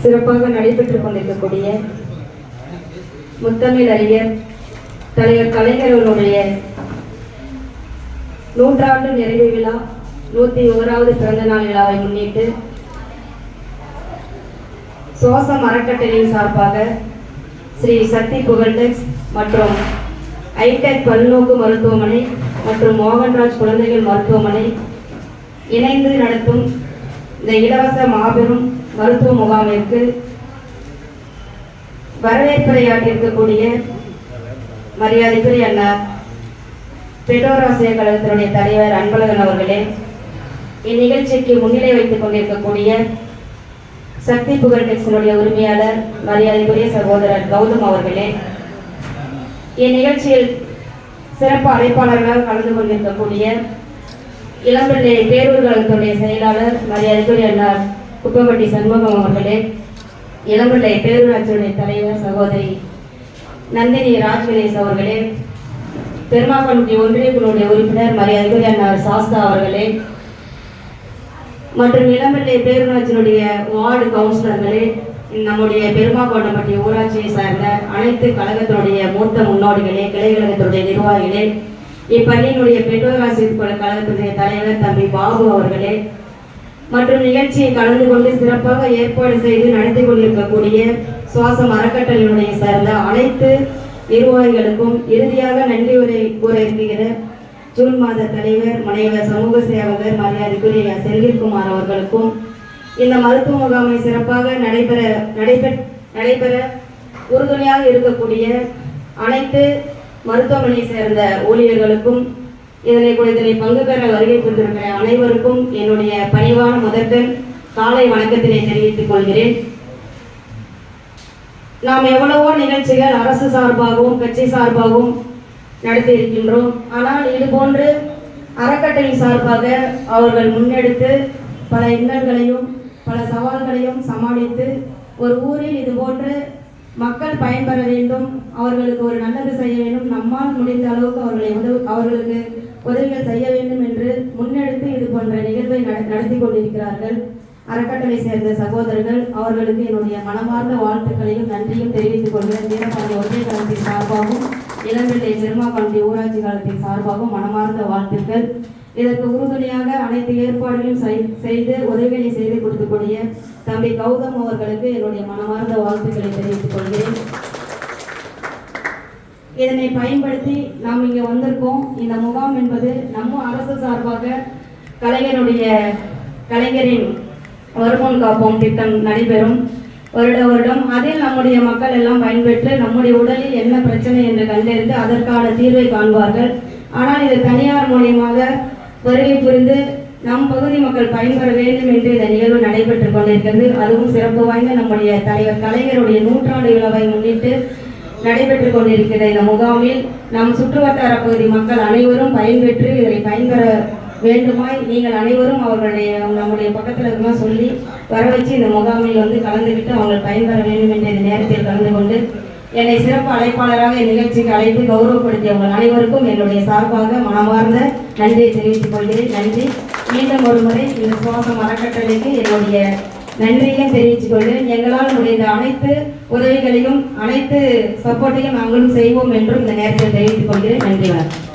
சிறப்பாக நடைபெற்றுக் கொண்டிருக்கக்கூடிய முத்தமிழ் அறிஞர் தலைவர் கலைஞர்களுடைய நூற்றாண்டு நிறைவு விழா நூற்றி ஓராவது பிறந்த நாள் விழாவை முன்னிட்டு சுவாசம் அறக்கட்டளையின் சார்பாக ஸ்ரீ சக்தி புகழ்டெக்ஸ் மற்றும் ஐடெக் பல்நோக்கு மருத்துவமனை மற்றும் மோகன்ராஜ் குழந்தைகள் மருத்துவமனை இணைந்து நடத்தும் இந்த இலவச மாபெரும் மருத்துவ முகாமிற்கு வரவேற்புரையாற்றிருக்கக்கூடிய மரியாதைக்குரிய அண்ணா பெற்றோராசிய கழகத்தினுடைய தலைவர் அன்பழகன் அவர்களே இந்நிகழ்ச்சிக்கு முன்னிலை வைத்துக் கொண்டிருக்கக்கூடிய சக்தி புகழ் டெக்ஸினுடைய உரிமையாளர் மரியாதைக்குரிய சகோதரர் கௌதம் அவர்களே இந்நிகழ்ச்சியில் சிறப்பு அழைப்பாளர்களாக கலந்து கொண்டிருக்கக்கூடிய இளம்பிள்ளை பேரூர் கழகத்துடைய செயலாளர் மரியாதைக்குரிய அண்ணார் குப்பம்பட்டி சண்முகம் அவர்களே இளம்பிள்ளை பேரூராட்சியுடைய தலைவர் சகோதரி நந்தினி ராஜ்கணேஷ் அவர்களே பெருமாக்கனுடைய ஒன்றிய குழுவுடைய உறுப்பினர் மரியாதைக்குரிய அண்ணார் சாஸ்தா அவர்களே மற்றும் இளம்பிள்ளை பேரூராட்சியினுடைய வார்டு கவுன்சிலர்களே நம்முடைய பெருமாக்கோட்டப்பட்டி ஊராட்சியை சார்ந்த அனைத்து கழகத்தினுடைய மூத்த முன்னோடிகளே கிளை கழகத்தினுடைய நிர்வாகிகளே இப்பள்ளியினுடைய பெற்றோர் ஆசிரியர் கழகத்தினுடைய தலைவர் தம்பி பாபு அவர்களே மற்றும் நிகழ்ச்சியை கலந்து கொண்டு சிறப்பாக ஏற்பாடு செய்து நடத்தி கொண்டிருக்கக்கூடிய சுவாசம் அறக்கட்டளையினுடைய சார்ந்த அனைத்து நிர்வாகிகளுக்கும் இறுதியாக நன்றி உரை கூற இருக்கிற ஜூன் மாத தலைவர் முனைவர் சமூக சேவகர் மரியாதைக்குரிய செல்விக்குமார் அவர்களுக்கும் இந்த மருத்துவ முகாமை சிறப்பாக நடைபெற நடைபெற நடைபெற உறுதுணையாக இருக்கக்கூடிய அனைத்து மருத்துவமனையை சேர்ந்த ஊழியர்களுக்கும் இதனை இதனை பங்கு பெற வருகை புரிந்திருக்கிற அனைவருக்கும் என்னுடைய பணிவான முதற்கண் காலை வணக்கத்தினை தெரிவித்துக் கொள்கிறேன். நாம் எவ்வளவோ நிகழ்ச்சிகள் அரசு சார்பாகவும் கட்சி சார்பாகவும் நடத்தி இருக்கின்றோம். ஆனால் இது போன்று அறக்கட்டளை சார்பாக அவர்கள் முன்னெடுத்து பல இன்னல்களையும் பல சவால்களையும் சமாளித்து ஒரு ஊரில் இது போன்று மக்கள் பயன்பெற வேண்டும் அவர்களுக்கு ஒரு நல்லது செய்ய வேண்டும். நம்மால் முடிந்த அளவுக்கு அவர்களை உதவு அவர்களுக்கு உதவிகள் செய்ய வேண்டும் என்று முன்னெடுத்து இது போன்ற நிகழ்வை நடத்தி கொண்டிருக்கிறார்கள். அறக்கட்டளை சேர்ந்த சகோதரர்கள் அவர்களுக்கு என்னுடைய மனமார்ந்த வாழ்த்துக்களையும் நன்றியும் தெரிவித்துக் கொள்கிறேன். வீரபாண்டி ஒன்றிய கழகத்தின் சார்பாகவும் இளம்பிள்ளை திருமாபாண்டி ஊராட்சி கழகத்தின் சார்பாகவும் மனமார்ந்த வாழ்த்துக்கள். இதற்கு உறுதுணையாக அனைத்து ஏற்பாடுகளையும் செய்- செய்து உதவிகளை செய்து கொடுக்கக்கூடிய தம்பி கௌதம் அவர்களுக்கு என்னுடைய மனமார்ந்த வாழ்த்துக்களை தெரிவித்துக் கொள்கிறேன். இதனை பயன்படுத்தி நாம் இங்கே வந்திருக்கோம். இந்த முகாம் என்பது நம்ம அரசு சார்பாக கலைஞருடைய கலைஞரின் வருமுன் காப்போம் திட்டம் நடைபெறும். வருட வருடம் அதில் நம்முடைய மக்கள் எல்லாம் பயன்பெற்று நம்முடைய உடலில் என்ன பிரச்சனை என்று கண்டறிந்து அதற்கான தீர்வை காண்பார்கள். ஆனால் இது தனியார் மூலியமாக வருகை புரிந்து நம் பகுதி மக்கள் பயன்பெற வேண்டும் என்று இந்த நிகழ்வு நடைபெற்றுக் கொண்டிருக்கிறது. அதுவும் சிறப்பு வாய்ந்த நம்முடைய தலைவர் கலைஞருடைய நூற்றாண்டு விழாவை முன்னிட்டு நடைபெற்றுக் கொண்டிருக்கிற இந்த முகாமில் நம் சுற்றுவட்டார பகுதி மக்கள் அனைவரும் பயன்பெற்று இதனை பயன்பெற வேண்டுமாய் நீங்கள் அனைவரும் அவர்களுடைய நம்முடைய பக்கத்தில் இருக்கலாம் சொல்லி வர வச்சு இந்த முகாமில் வந்து கலந்துக்கிட்டு அவங்கள் பயன்பெற வேண்டும் என்ற இந்த நேரத்தில் கலந்து கொண்டு என்னை சிறப்பு அழைப்பாளராக இந்நிகழ்ச்சிக்கு அழைத்து கௌரவப்படுத்திய உங்கள் அனைவருக்கும் என்னுடைய சார்பாக மனமார்ந்த நன்றியை தெரிவித்துக் கொள்கிறேன். நன்றி. மீண்டும் ஒரு முறை இந்த சுவாசம் அறக்கட்டளைக்கு என்னுடைய நன்றியையும் தெரிவித்துக் கொள்கிறேன். எங்களால் முடிந்த அனைத்து உதவிகளையும் அனைத்து சப்போர்ட்டையும் நாங்களும் செய்வோம் என்றும் இந்த நேரத்தில் தெரிவித்துக் கொள்கிறேன். நன்றி வணக்கம்.